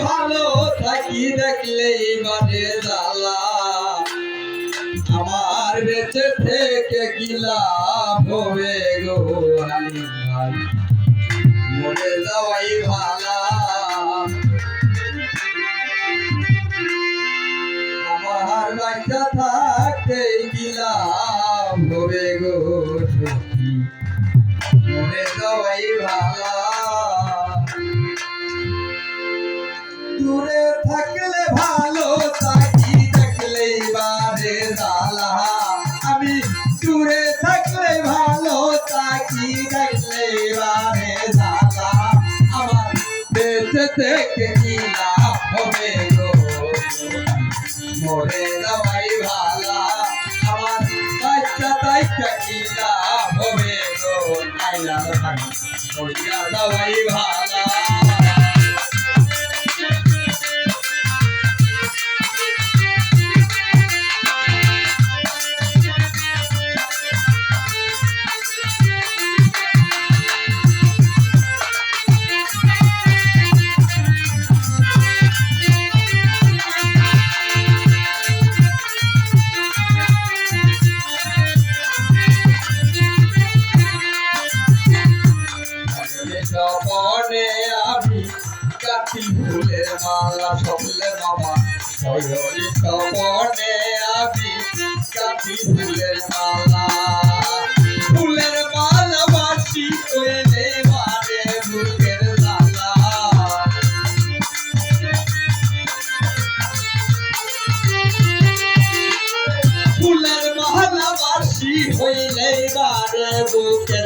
ভালো থাকি দেখলেই মানে জ্বালা। আমার বেঁচে থেকে লাভ হবে গো? মরে যাওয়াই গো যাওয়াই ভালা দূরে থাকলে ভালো, তাকি দেখলেই বারে জ্বালা। আমি দূরে থাকলে ভালো, তাকি দেখলে বারে জ্বালা। আমার বেঁচে থেকে কি লাভ হবে গো? মরে যাওয়াই ভালা। হবে আইলা মরিয়া ভালা। স্বপনে আমি কাটি ফুলের মালা সবলে মামা। শয়রি স্বপনে আমি কাটি ফুলের মালা ফুলের হইলে বারে বুকের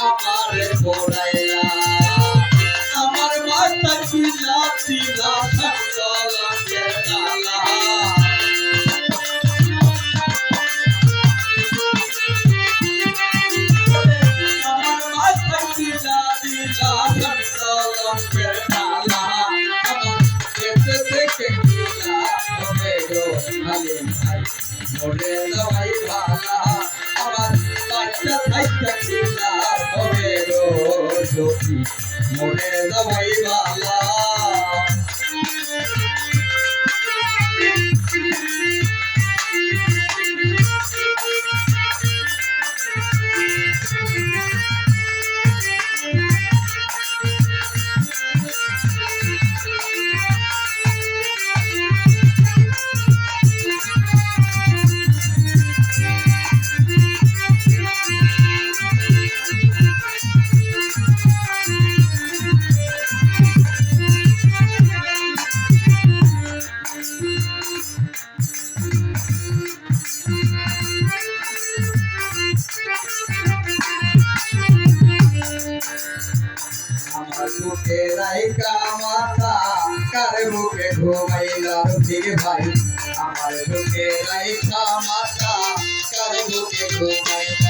আমার পোড়াইলা বাচ্চা থাইটা কিলা হবে গো বুকে রাইকা মাথা কার বুকে ঘুমাইলাম ঠিক ভাই? আমার বুকে রাইকা মাথা কার বুকে ঘুমাইলা